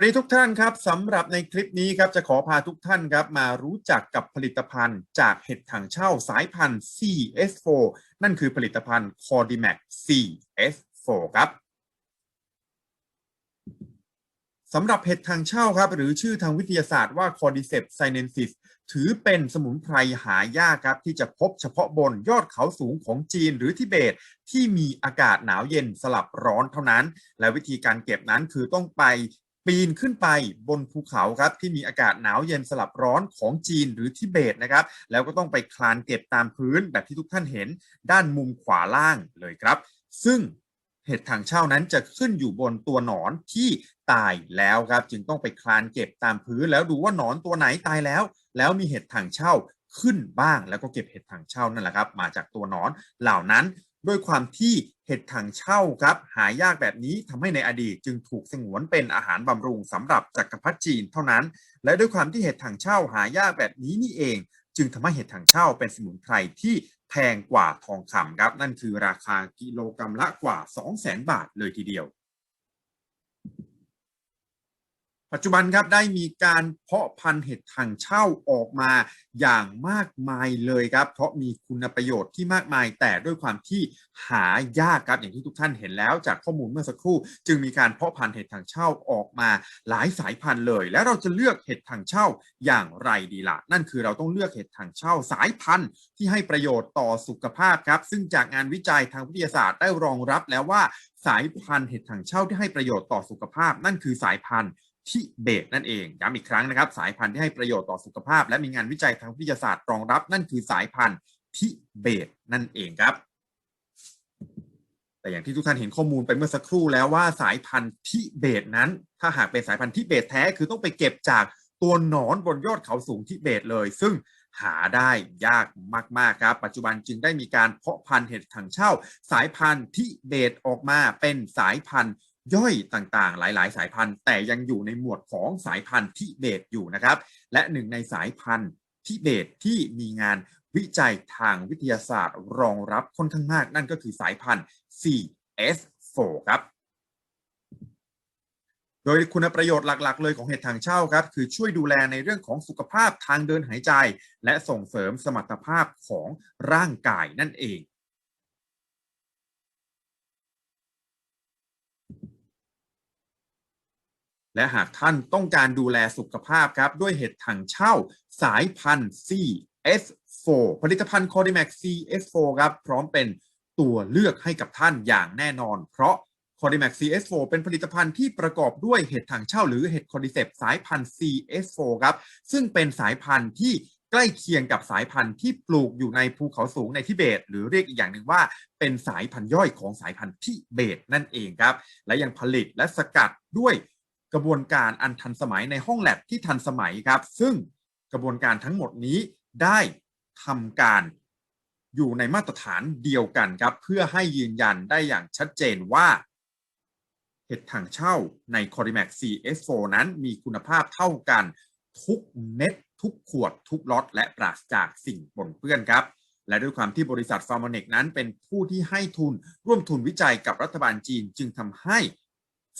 สวัสดีทุกท่านครับสำหรับในคลิปนี้ครับจะขอพาทุกท่านครับมารู้จักกับผลิตภัณฑ์จากเห็ดถังเช่าสายพันธุ์ CS4 นั่นคือผลิตภัณฑ์ Cordymac CS4 ครับสำหรับเห็ดทางเช่าครับ หรือชื่อทางวิทยาศาสตร์ว่า Cordyceps sinensis ถือเป็นสมุนไพรหายากครับ ที่จะพบเฉพาะบนยอดเขาสูงของจีนหรือทิเบต ที่มีอากาศหนาวเย็นสลับร้อนเท่านั้น และวิธีการเก็บนั้นคือต้องไป ปีนขึ้นไปบนภูเขาครับที่มีอากาศหนาวเย็นสลับร้อนของจีนหรือทิเบตนะครับ แล้วก็ต้องไปคลานเก็บตามพื้นแบบที่ทุกท่านเห็นด้านมุมขวาล่างเลยครับ ซึ่งเห็ดถังเช่านั้นจะขึ้นอยู่บนตัวหนอนที่ตายแล้วครับ จึงต้องไปคลานเก็บตามพื้น แล้วดูว่าหนอนตัวไหนตายแล้ว แล้วมีเห็ดถังเช่าขึ้นบ้างแล้วก็เก็บเห็ดถังเช่านั่นแหละครับ มาจากตัวหนอนเหล่านั้น ด้วยความที่เห็ดถังเช่าครับ หายากแบบนี้ทำให้ในอดีตจึงถูกสงวนเป็นอาหารบำรุงสำหรับจักรพรรดิจีนเท่านั้น และด้วยความที่เห็ดถังเช่าหายากแบบนี้นี่เอง จึงทำให้เห็ดถังเช่าเป็นสมุนไพรที่แพงกว่าทองคำครับ นั่นคือราคากิโลกรรัมละกว่า 200,000 บาทเลยทีเดียว ปัจจุบันครับได้มีการเพาะพันธุ์เห็ดถังเช่าออกมาอย่างมากมายเลยครับ เพราะมีคุณประโยชน์ที่มากมาย แต่ด้วยความที่หายากครับอย่างที่ทุกท่านเห็นแล้วจากข้อมูลเมื่อสักครู่ จึงมีการเพาะพันธุ์เห็ดถังเช่าออกมาหลายสายพันธุ์เลย แล้วเราจะเลือกเห็ดถังเช่าอย่างไรดีละ่ะนั่นคือเราต้องเลือกเห็ดถังเช่าสายพันธุ์ที่ให้ประโยชน์ต่อสุขภาพครับ ซึ่งจากงานวิจัยทางวิทยาศาสตร์ได้รองรับแล้วว่าสายพันธุ์เห็ดถังเช่าที่ให้ประโยชน์ต่อสุขภาพ นั่นคือสายพันธุ์ ทิเบตนั่นเองย้ำอีกครั้งนะครับ สายพันธุ์ที่ให้ประโยชน์ต่อสุขภาพ และมีงานวิจัยทางวิทยาศาสตร์รองรับ นั่นคือสายพันธุ์ทิเบตนั่นเองครับ แต่อย่างที่ทุกท่านเห็นข้อมูลไปเมื่อสักครู่แล้วว่าสายพันธุ์ทิเบตนั้น ถ้าหากเป็นสายพันธุ์ทิเบตแท้คือต้องไปเก็บจากตัวหนอนบนยอดเขาสูงทิเบตเลย ซึ่งหาได้ยากมากๆครับ ปัจจุบันจึงได้มีการเพาะพันธุ์เห็ดถังเช่า สายพันธุ์ทิเบตออกมาเป็นสายพันธุ์ ย่อยต่างๆ หลาย ๆ สายพันธุ์ แต่ยังอยู่ในหมวดของสายพันธุ์ทิเบตอยู่นะครับ และหนึ่งในสายพันธุ์ทิเบตที่มีงานวิจัยทางวิทยาศาสตร์รองรับค่อนข้างมาก นั่นก็คือสายพันธุ์ CS4 ครับโดยคุณประโยชน์หลัก ๆ เลยของเห็ดถังเช่าครับ คือช่วยดูแลในเรื่องของสุขภาพทางเดินหายใจ และส่งเสริมสมรรถภาพของร่างกายนั่นเอง และหากท่านต้องการดูแลสุขภาพครับด้วยเห็ดถังเช่าสายพันธุ์ CS4 ผลิตภัณฑ์ Codimax CS4 ครับพร้อมเป็นตัวเลือกให้กับท่านอย่างแน่นอน เพราะ Codimax CS4 เป็นผลิตภัณฑ์ที่ประกอบด้วยเห็ดถังเช่าหรือเห็ดคอดิเซปสายพันธุ์ CS4 ครับซึ่งเป็นสายพันธุ์ที่ใกล้เคียงกับสายพันธุ์ที่ปลูกอยู่ในภูเขาสูงในทิเบต หรือเรียกอีกอย่างหนึ่งว่าเป็นสายพันธุ์ย่อยของสายพันธุ์ทิเบตนั่นเองครับ และยังผลิตและสกัดด้วย กระบวนการอันทันสมัยในห้องแลบที่ทันสมัยครับ ซึ่งกระบวนการทั้งหมดนี้ได้ทำการอยู่ในมาตรฐานเดียวกันครับ เพื่อให้ยืนยันได้อย่างชัดเจนว่า เห็ดถังเช่าใน c o r i m a x CS4 นั้นมีคุณภาพเท่ากันทุกเม็ด ทุกขวด ทุกล็อตและปราศจากสิ่งปนเปื้อนครับ และด้วยความที่บริษัทฟาร์มเนกนั้นเป็นผู้ที่ให้ทุนร่วมทุนวิจัยกับรัฐบาลจีนจึงทำให้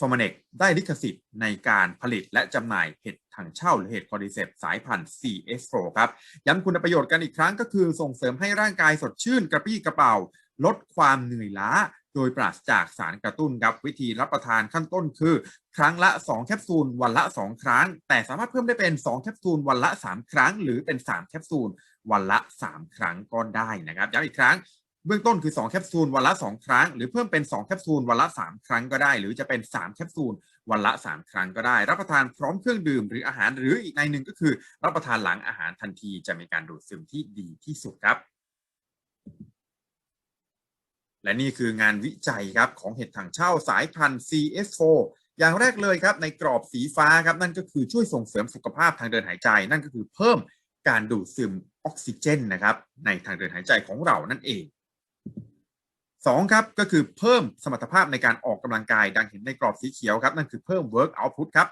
ฟอร์มเนกได้ลิขสิทธิ์ในการผลิตและจำหน่ายเห็ดถังเช่าหรือเห็ดคอดิเซปสายพันธุ์ CS4 ครับ ย้ำคุณประโยชน์กันอีกครั้งก็คือส่งเสริมให้ร่างกายสดชื่นกระปี้กระเป๋า ลดความเหนื่อยล้า โดยปราศจากสารกระตุ้นครับ วิธีรับประทานขั้นต้นคือ ครั้งละ 2 แคปซูล วันละ 2 ครั้ง แต่สามารถเพิ่มได้เป็น 2 แคปซูล วันละ 3 ครั้ง หรือเป็น 3 แคปซูล วันละ 3 ครั้งก็ได้นะครับย้ำอีกครั้ง เบื้องต้นคือ 2 แคปซูลวันละ 2 ครั้ง หรือเพิ่มเป็น 2 แคปซูลวันละ 3 ครั้งก็ได้ หรือจะเป็น 3 แคปซูลวันละ 3 ครั้งก็ได้ รับประทานพร้อมเครื่องดื่มหรืออาหารหรืออีกในหนึ่งก็คือ รับประทานหลังอาหารทันทีจะมีการดูดซึมที่ดีที่สุดครับ และนี่คืองานวิจัยครับของเห็ดถังเช่าสายพันธุ์ CS4 อย่างแรกเลยครับในกรอบสีฟ้าครับนั่นก็คือช่วยส่งเสริมสุขภาพทางเดินหายใจ นั่นก็คือเพิ่มการดูดซึมออกซิเจนนะครับในทางเดินหายใจของเรานั่นเอง สองครับก็คือเพิ่มสมรรถภาพในการออกกำลังกาย ดังเห็นในกรอบสีเขียวครับ นั่นคือเพิ่ม work output ครับ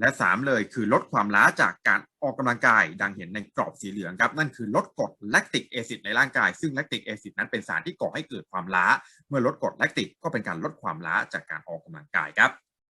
และ 3 เลยคือลดความล้าจากการออกกำลังกาย ดังเห็นในกรอบสีเหลืองครับ นั่นคือลดกรดแลคติกแอซิดในร่างกาย ซึ่งแลคติกแอซิดนั้นเป็นสารที่ก่อให้เกิดความล้า เมื่อลดกรดแลคติกก็เป็นการลดความล้าจากการออกกำลังกายครับ